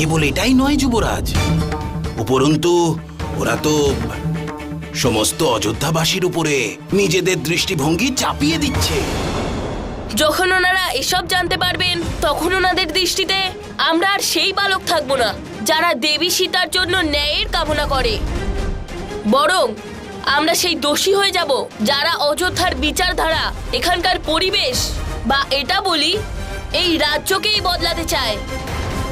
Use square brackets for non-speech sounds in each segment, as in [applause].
কেবল এটাই নয়, যুবরাজ। উপরন্তু, ওরা তো সমস্ত অযোধ্যাবাসীর উপরে নিজেদের দৃষ্টিভঙ্গি চাপিয়ে দিচ্ছে। যখন ওনারা এসব জানতে পারবেন, তখন ওনাদের দৃষ্টিতে আমরা আর সেই বালক থাকব না, যারা দেবী সীতার জন্য ন্যায়ের কামনা করে। বরং আমরা সেই দোষী হয়ে যাব, যারা অযোধ্যার বিচারধারা, এখানকার পরিবেশ, বা এটা বলি, এই রাজ্যকেই বদলাতে চায়।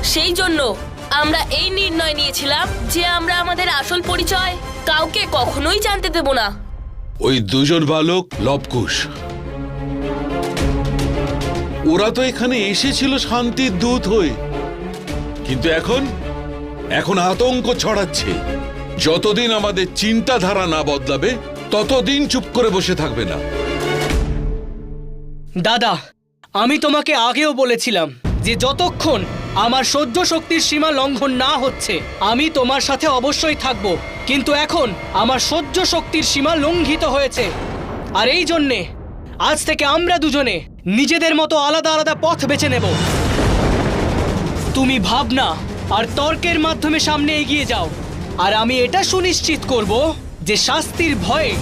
সেই জন্য আমরা এই নির্ণয় নিয়েছিলাম যে আমরা আমাদের আসল পরিচয় কাউকে কখনোই জানতে দেব না। ওই দুজন বালক লবকুশ। ওরা তো এখানে এসেছিল শান্তির দূত হয়ে। কিন্তু এখন এখন আতঙ্ক ছড়াচ্ছে। যতদিন আমাদের চিন্তাধারা না বদলাবে ততদিন চুপ করে বসে থাকবে না। দাদা আমি তোমাকে আগেও বলেছিলাম যে যতক্ষণ আমার সহ্য শক্তির সীমা লঙ্ঘন না হচ্ছে। আমি তোমার সাথে অবশ্যই থাকব, কিন্তু এখন আমার সহ্য শক্তির সীমা লঙ্ঘিত হয়েছে। আর এই জন্যে আজ থেকে আমরা দুজনে নিজেদের মতো আলাদা আলাদা পথ বেছে নেব। তুমি ভাবনা আর তর্কের মাধ্যমে সামনে এগিয়ে যাও। আর আমি এটা সুনিশ্চিত করব যে শাস্তির ভয়ে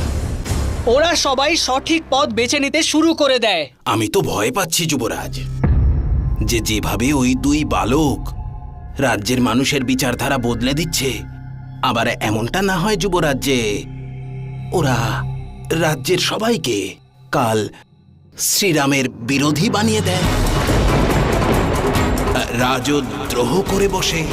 ওরা সবাই সঠিক পথ বেছে নিতে শুরু করে দেয়। আমি তো ভয় পাচ্ছি, যুবরাজ। যে যেভাবে ওই দুই বালক রাজ্যের মানুষের বিচারধারা বদলে দিচ্ছে, আবার এমনটা না হয় যুবরাজ্যে, ওরা রাজ্যের সবাইকে কাল শ্রীরামের বিরোধী বানিয়ে দেয়। রাজদ্রোহ করে বসে।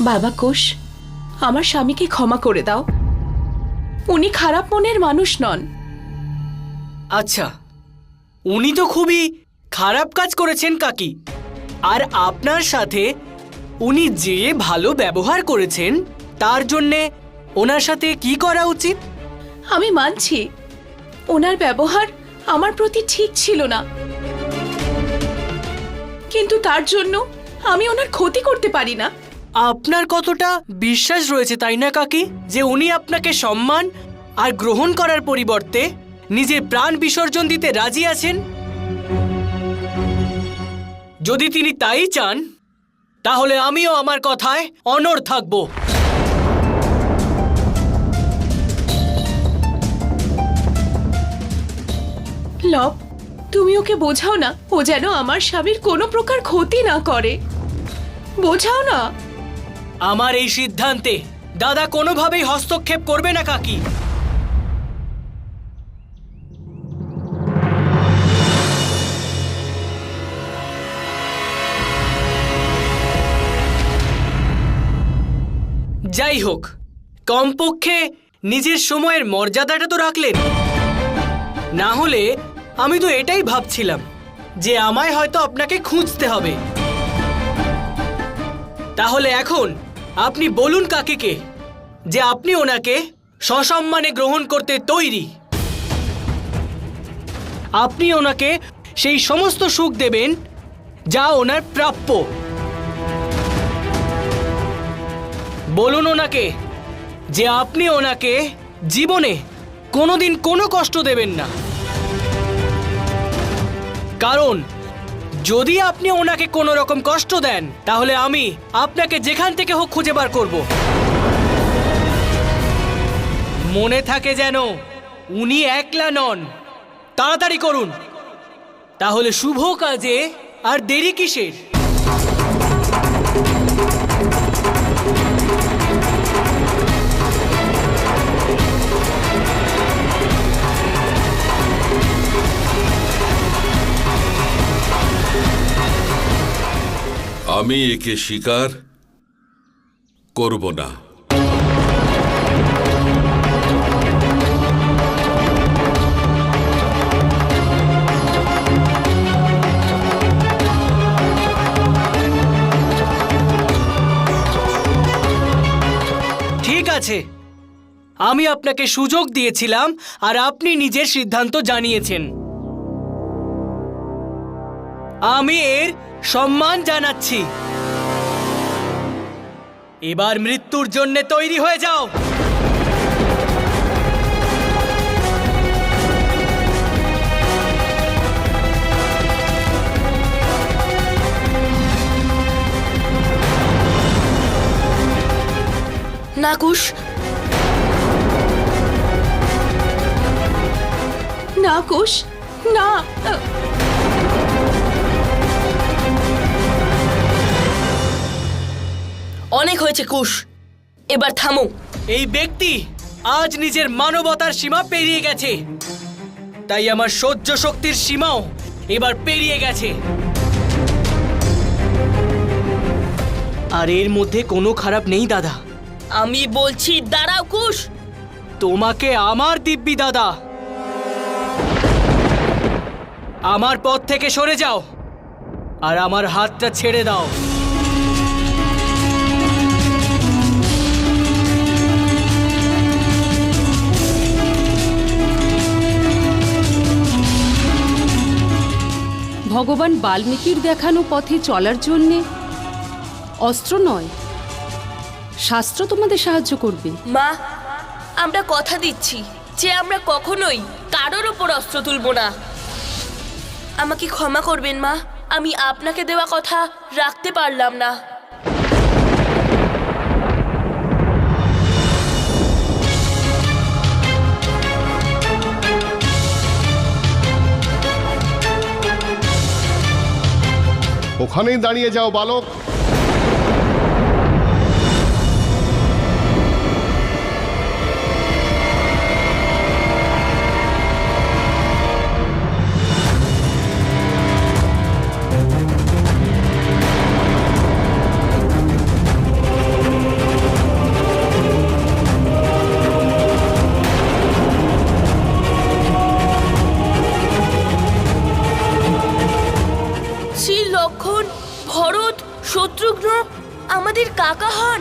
বাবা কোষ, আমার স্বামীকে ক্ষমা করে দাও। উনি খারাপ মনের মানুষ নন। আচ্ছা উনি তো খুবই খারাপ কাজ করেছেন কাকি। আর আপনার সাথে উনি যে ভালো ব্যবহার করেছেন তার জন্যে ওনার সাথে কি করা উচিত? আমি মানছি ওনার ব্যবহার আমার প্রতি ঠিক ছিল না। কিন্তু তার জন্য আমি ওনার ক্ষতি করতে পারি না। আপনার কতটা বিশ্বাস রয়েছে তাই না, কাকি? যে উনি আপনাকে সম্মান আর গ্রহণ করার পরিবর্তে নিজের প্রাণ বিসর্জন দিতে রাজি আছেন? যদি তিনি তাই চান, তাহলে আমিও আমার কথায় অনড় থাকব। লব, তুমি ওকে বোঝাও না, ও যেন আমার স্বামীর কোনো প্রকার ক্ষতি না করে। বোঝাও না। আমার এই সিদ্ধান্তে দাদা কোনোভাবেই হস্তক্ষেপ করবে না, কাকি। যাই হোক, কমপক্ষে নিজের সময়ের মর্যাদাটা তো রাখলেন। না হলে আমি তো এটাই ভাবছিলাম যে আমায় হয়তো আপনাকে খুঁজতে হবে। তাহলে এখন আপনি বলুন কাকে কে? যে আপনি ওনাকে সসম্মানে গ্রহণ করতে তৈরি। আপনি ওনাকে সেই সমস্ত সুখ দেবেন যা ওনার প্রাপ্য। বলুন ওনাকে যে আপনি ওনাকে জীবনে কোনোদিন কোনো কষ্ট দেবেন না। কারণ যদি আপনি ওনাকে কোনো রকম কষ্ট দেন, তাহলে আমি আপনাকে যেখান থেকে হোক খুঁজে বার করব। মনে থাকে যেন উনি একলা নন। তাড়াতাড়ি করুন। তাহলে শুভ কাজে আর দেরি কিসের? আমি একে স্বীকার করব না। ঠিক আছে। আমি আপনাকে সুযোগ দিয়েছিলাম আর আপনি নিজের সিদ্ধান্ত জানিয়েছেন। আমি এর সম্মান জানাচ্ছি। এবার মৃত্যুর জন্য তৈরি হয়ে যাও। নাকুশ। নাকুশ। না অনেক হয়েছে কুশ। এবার থামো। এই ব্যক্তি আজ নিজের মানবতার সীমা পেরিয়ে গেছে। তাই আমার সহ্য শক্তির সীমাও এবার পেরিয়ে গেছে। আর এর মধ্যে কোনো খারাপ নেই দাদা। আমি বলছি দাঁড়াও কুশ। তোমাকে আমার দিব্যি দাদা। আমার পথ থেকে সরে যাও। আর আমার হাতটা ছেড়ে দাও। ভগবান বাল্মীকির দেখানো পথে চলার জন্যে? অস্ত্র নয়, শাস্ত্র তোমাদের সাহায্য করবে। মা, আমরা কথা দিচ্ছি যে আমরা কখনোই কারোর ওপর অস্ত্র তুলব না। আমাকে ক্ষমা করবেন মা, আমি আপনাকে দেওয়া কথা রাখতে পারলাম না। ওখানেই দাঁড়িয়ে যাও বালক। ভরত শত্রুঘ্ন আমাদের কাকা হন।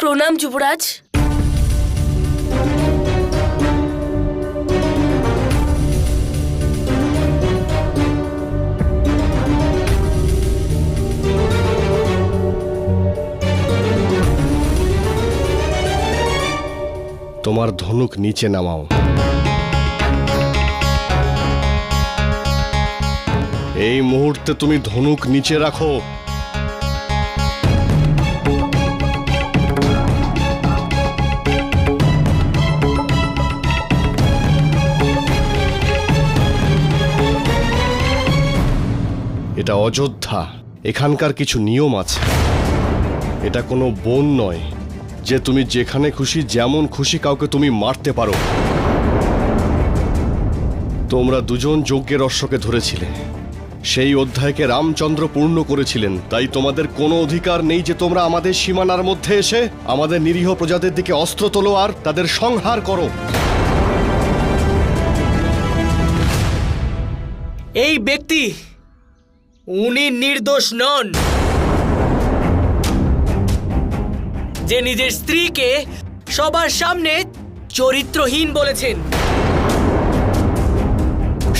প্রণাম যুবরাজ। তোমার ধনুক নিচে নামাও। এই মুহূর্তে তুমি ধনুক নিচে রাখো। এটা অযোধ্যা। এখানকার কিছু নিয়ম আছে। এটা কোনো বন নয়। যে তুমি যেখানে খুশি, যেমন খুশি কাউকে তুমি মারতে পারো। তোমরা দুজন যজ্ঞের অশ্বকে ধরেছিলে। সেই অধ্যায়কে রামচন্দ্র পূর্ণ করেছিলেন। তাই তোমাদের কোনো অধিকার নেই যে তোমরা আমাদের সীমানার মধ্যে এসে আমাদের নিরীহ প্রজাদের দিকে অস্ত্র তোলো আর তাদের সংহার করো। এই ব্যক্তি, উনি নির্দোষ নন। যে নিজের স্ত্রীকে সবার সামনে চরিত্রহীন বলেছেন।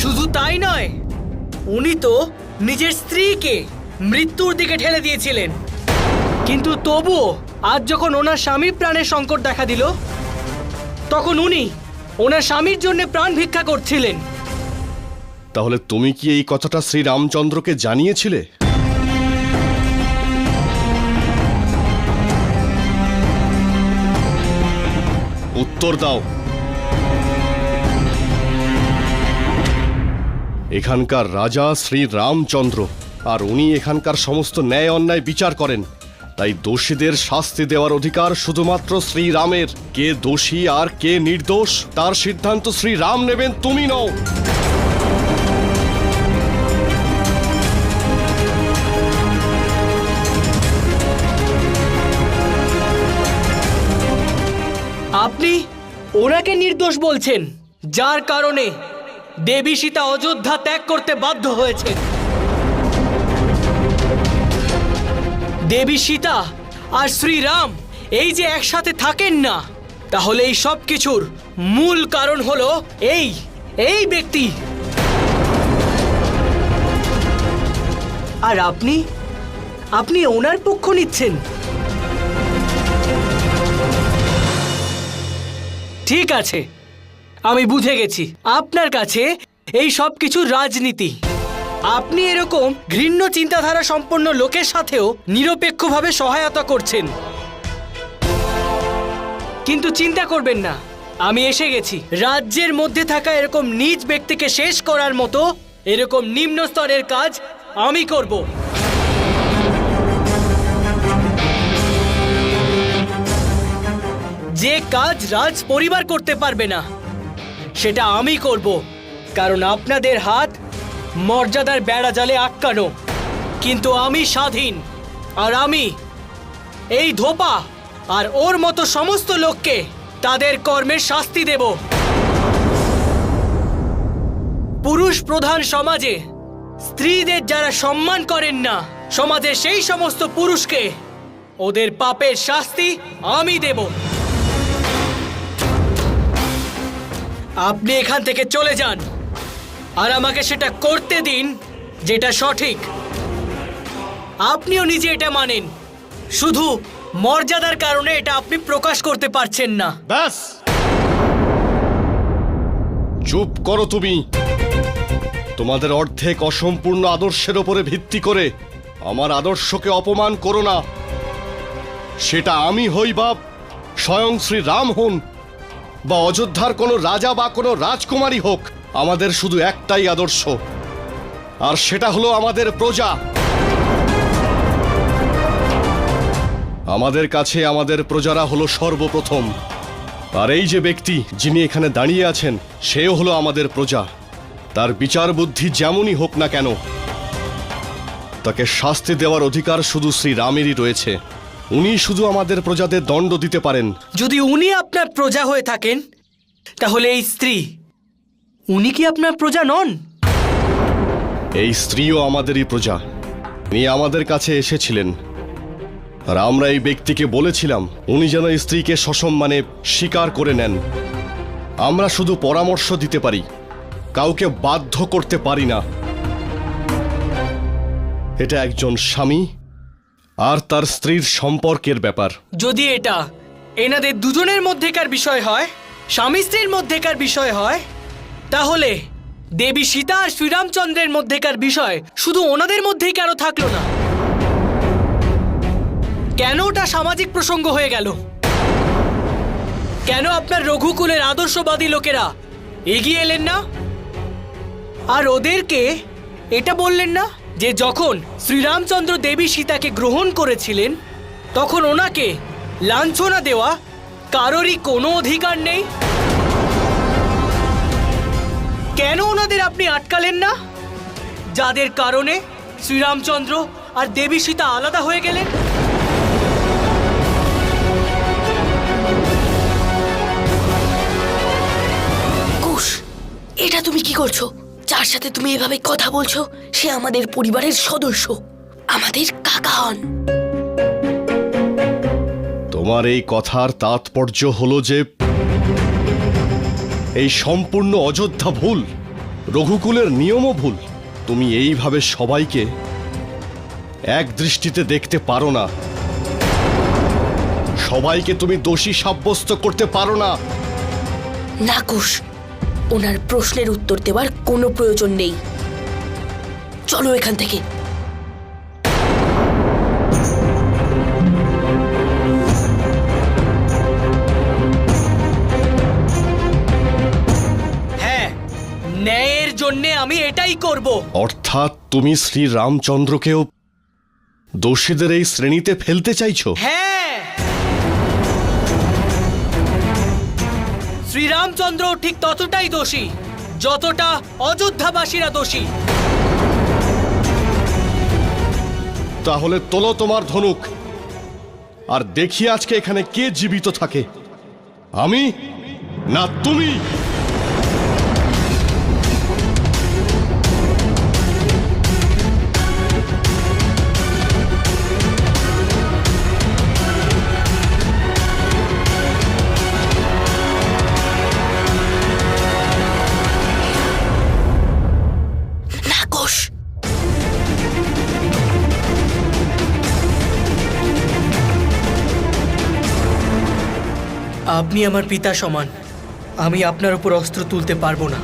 শুধু তাই নয়, উনি তো নিজের স্ত্রীকে মৃত্যুর দিকে ঠেলে দিয়েছিলেন। কিন্তু তবুও আজ যখন ওনার স্বামী প্রাণের সংকট দেখা দিল, তখন উনি ওনার স্বামীর জন্য প্রাণ ভিক্ষা করছিলেন। তাহলে তুমি কি এই কথাটা শ্রী রামচন্দ্রকে জানিয়েছিলে? উত্তর দাও। এখানকার রাজা শ্রী রামচন্দ্র, আর উনি এখানকার সমস্ত ন্যায় অন্যায় বিচার করেন। তাই দোষীদের শাস্তি দেওয়ার অধিকার শুধুমাত্র শ্রীরামের কে দোষী আর কে নির্দোষ, তার সিদ্ধান্ত শ্রীরাম নেবেন, তুমি নও। আপনি ওনাকে নির্দোষ বলছেন, যার কারণে দেবী সীতা অযোধ্যা ত্যাগ করতে বাধ্য হয়েছে দেবী সীতা আর শ্রীরাম এই যে একসাথে থাকেন না, তাহলে এই সব কিছুর মূল কারণ হলো এই এই ব্যক্তি। আর আপনি আপনি ওনার পক্ষ নিচ্ছেন। ঠিক আছে। আমি বুঝে গেছি। আপনার কাছে এই সব কিছু রাজনীতি। আপনি এরকম ঘৃণ্য চিন্তাধারা সম্পন্ন লোকের সাথেও নিরপেক্ষভাবে সহায়তা করছেন। কিন্তু চিন্তা করবেন না। আমি এসে গেছি। রাজ্যের মধ্যে থাকা এরকম নিজ ব্যক্তিকে শেষ করার মতো এরকম নিম্ন স্তরের কাজ আমি করব। যে কাজ রাজ পরিবার করতে পারবে না, সেটা আমি করব। কারণ আপনাদের হাত মর্যাদার বেড়া জালে আটকানো। কিন্তু আমি স্বাধীন, আর আমি, এই ধোপা আর ওর মতো সমস্ত লোককে তাদের কর্মের শাস্তি দেব। পুরুষ প্রধান সমাজে স্ত্রীদের যারা সম্মান করেন না, সমাজের সেই সমস্ত পুরুষকে ওদের পাপের শাস্তি আমি দেব। আপনি এখান থেকে চলে যান। আর আমাকে সেটা করতে দিন, যেটা সঠিক। আপনিও নিজে এটা মানেন। শুধু মর্যাদার কারণে এটা আপনি প্রকাশ করতে পারছেন না। ব্যাস। চুপ করো তুমি। তোমাদের অর্ধেক অসম্পূর্ণ আদর্শের ওপরে ভিত্তি করে আমার আদর্শকে অপমান করো না। সেটা আমি হই বা স্বয়ং শ্রী রাম হন। বা অযোধ্যার কোনো রাজা বা কোনো রাজকুমারী হোক, আমাদের শুধু একটাই আদর্শ। আর সেটা হলো আমাদের প্রজা। আমাদের কাছে আমাদের প্রজারা হলো সর্বপ্রথম। আর এই যে ব্যক্তি যিনি এখানে দাঁড়িয়ে আছেন, সেও হলো আমাদের প্রজা। তার বিচার বুদ্ধি যেমনই হোক না কেন, তাকে শাস্তি দেওয়ার অধিকার শুধু শ্রী রামেরই রয়েছে। উনি শুধু আমাদের প্রজাদের দণ্ড দিতে পারেন। যদি উনি আপনার প্রজা হয়ে থাকেন তাহলে এই স্ত্রী উনি কি আপনার প্রজা নন? এই স্ত্রীও আমাদেরই প্রজা। উনি আমাদের কাছে এসেছিলেন। আর আমরা এই ব্যক্তিকে বলেছিলাম উনি যেন এই স্ত্রীকে সসম্মানে স্বীকার করে নেন। আমরা শুধু পরামর্শ দিতে পারি কাউকে বাধ্য করতে পারি না। এটা একজন স্বামী আর তার স্ত্রীর সম্পর্কের ব্যাপার। যদি এটা এনাদের দুজনের মধ্যেকার বিষয় হয়, স্বামী স্ত্রীর মধ্যেকার বিষয় হয়, তাহলে দেবী সীতা আর শ্রীরামচন্দ্রের মধ্যেকার বিষয় শুধু ওনাদের মধ্যেই কেন থাকল না? কেন ওটা সামাজিক প্রসঙ্গ হয়ে গেল? কেন আপনার রঘুকুলের আদর্শবাদী লোকেরা এগিয়ে এলেন না? আর ওদেরকে এটা বললেন না? যে যখন শ্রীরামচন্দ্র দেবী সীতাকে গ্রহণ করেছিলেন, তখন ওনাকে লাঞ্ছনা দেওয়া কারোরই কোনো অধিকার নেই। কেন ওনাদের আপনি আটকালেন না? যাদের কারণে শ্রীরামচন্দ্র আর দেবী সীতা আলাদা হয়ে গেলেন। কুশ এটা তুমি কি করছ? যার সাথে তুমি এভাবে কথা বলছো সে আমাদের পরিবারের সদস্য আমাদের কাকা হন তোমার এই কথার তাৎপর্য হলো যে এই সম্পূর্ণ অযোধ্যা ভুল রঘুকুলের নিয়মও ভুল। তুমি এইভাবে সবাইকে এক দৃষ্টিতে দেখতে পারো না। সবাইকে তুমি দোষী সাব্যস্ত করতে পারো না। না কুশ ওনার প্রশ্নের উত্তর দেওয়ার কোনো প্রয়োজন নেই। চলো এখান থেকে। হ্যাঁ ন্যায়ের জন্যে আমি এটাই করব। অর্থাৎ তুমি শ্রী রামচন্দ্রকেও দোষীদের এই শ্রেণীতে ফেলতে চাইছো? হ্যাঁ শ্রীরামচন্দ্র ঠিক ততটাই দোষী, যতটা অযোধ্যাবাসীরা দোষী। তাহলে তোলো তোমার ধনুক, আর দেখি আজকে এখানে কে জীবিত থাকে। আমি না তুমি? আপনি আমার পিতা সমান। আমি আপনার উপর অস্ত্র তুলতে পারব না।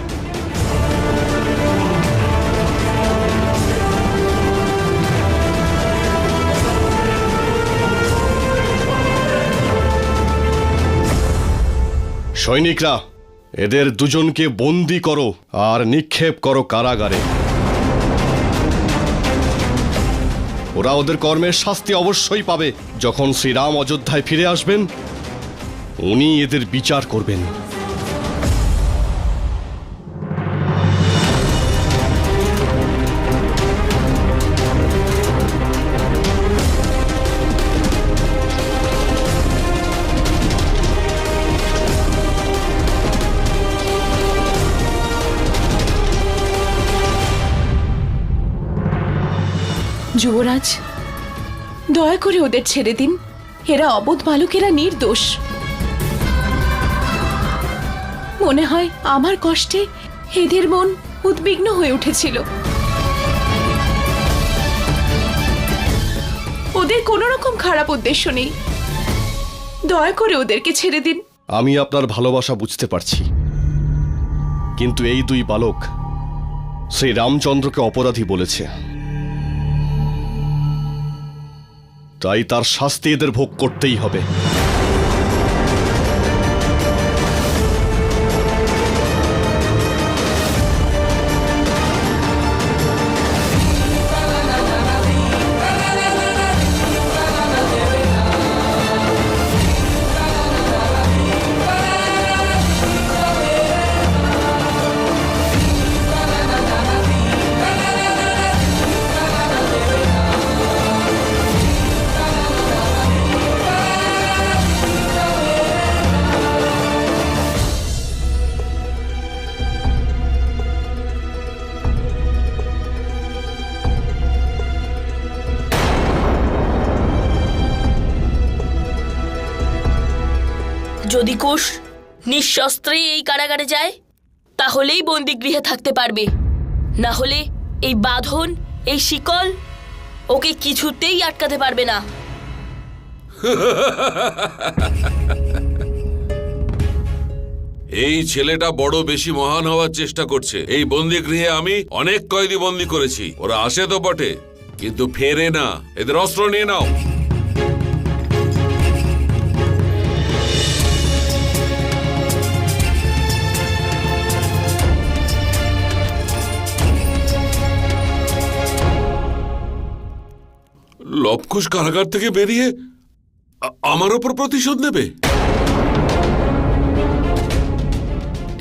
সৈনিকরা, এদের দুজনকে বন্দি করো আর নিক্ষেপ করো কারাগারে। ওরা ওদের কর্মের শাস্তি অবশ্যই পাবে। যখন শ্রীরাম অযোধ্যায় ফিরে আসবেন উনি এদের বিচার করবেন। যুবরাজ দয়া করে ওদের ছেড়ে দিন। এরা অবোধ বালকেরা নির্দোষ। মনে হয় আমার কষ্টে এদের মন উদ্বিগ্ন হয়ে উঠেছিল। ওদের কোনো রকম খারাপ উদ্দেশ্য নেই। দয়া করে ওদেরকে ছেড়ে দিন। আমি আপনার ভালোবাসা বুঝতে পারছি। কিন্তু এই দুই বালক শ্রী রামচন্দ্রকে অপরাধী বলেছে। তাই তার শাস্তি এদের ভোগ করতেই হবে। যদি নিঃশস্ত্রেই এই কারাগারে যায়, তাহলেই বন্দিগৃহে থাকতে পারবে। না হলে এই বাঁধন, এই শিকল, ওকে কিছুতেই আটকাতে পারবে না। এই ছেলেটা বড় বেশি মহান হওয়ার চেষ্টা করছে। এই বন্দি গৃহে আমি অনেক কয়েদি বন্দি করেছি। ওরা আসে তো বটে, কিন্তু ফেরে না। এদের অস্ত্র নিয়ে নাও। লবকুশ কারাগার থেকে বেরিয়ে আমার ওপর প্রতিশোধ নেবে।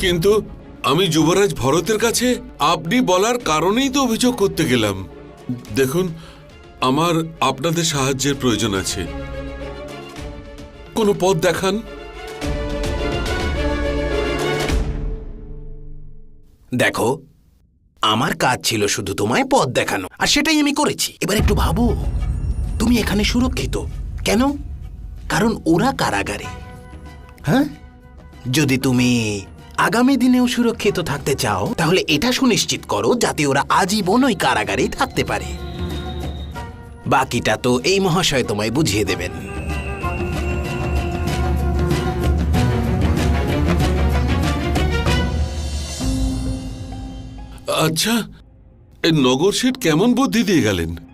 কিন্তু আমি যুবরাজ ভরতের কাছে আপনি বলার কারণেই তো অভিযোগ করতে গেলাম। দেখুন, আমার আপনাদের সাহায্যের প্রয়োজন আছে। কোনো পথ দেখান। দেখো, আমার কাজ ছিল শুধু তোমায় পথ দেখানো, আর সেটাই আমি করেছি। এবার একটু ভাবো। তুমি এখানে সুরক্ষিত। কেন? কারণ ওরা কারাগারে। হ্যাঁ? যদি তুমি আগামী দিনেও সুরক্ষিত থাকতে চাও, তাহলে এটা সুনিশ্চিত করো যাতে ওরা আজীবন ওই কারাগারেই থাকতে পারে। বাকিটা তো এই মহাশয় তোমায় বুঝিয়ে দেবেন। আচ্ছা নগর শেঠ কেমন বুদ্ধি দিয়ে গেলেন?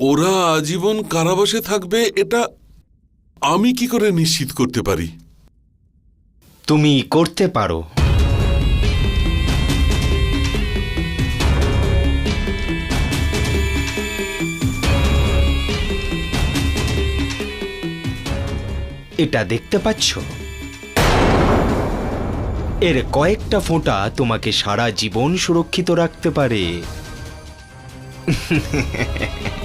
ওরা আজীবন কারাবাসে থাকবে, এটা আমি কি করে নিশ্চিত করতে পারি? তুমি করতে পারো। এটা দেখতে পাচ্ছ? এর কয়েকটা ফোঁটা তোমাকে সারা জীবন সুরক্ষিত রাখতে পারে। [laughs]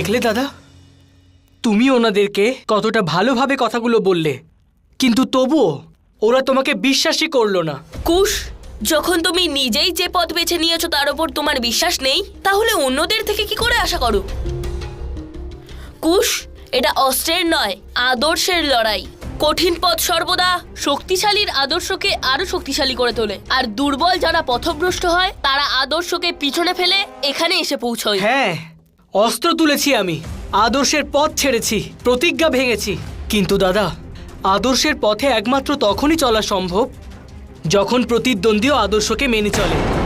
দেখলে দাদা? তুমি ওনাদেরকে কতটা ভালোভাবে কথাগুলো বললে। কিন্তু তবুও ওরা তোমাকে বিশ্বাসই করল না। কুশ যখন তুমি নিজেই যে পথ বেছে নিয়েছো তার উপর তোমার বিশ্বাস নেই তাহলে অন্যদের থেকে কি করে আশা করো? কুশ এটা অস্ত্রের নয় আদর্শের লড়াই। কঠিন পথ সর্বদা শক্তিশালীর আদর্শকে আরও শক্তিশালী করে তোলে। আর দুর্বল যারা পথভ্রষ্ট হয় তারা আদর্শকে পিছনে ফেলে এখানে এসে পৌঁছয়। হ্যাঁ অস্ত্র তুলেছি আমি। আদর্শের পথ ছেড়েছি, প্রতিজ্ঞা ভেঙেছি। কিন্তু দাদা, আদর্শের পথে একমাত্র তখনই চলা সম্ভব, যখন প্রতিদ্বন্দ্বীও আদর্শকে মেনে চলে।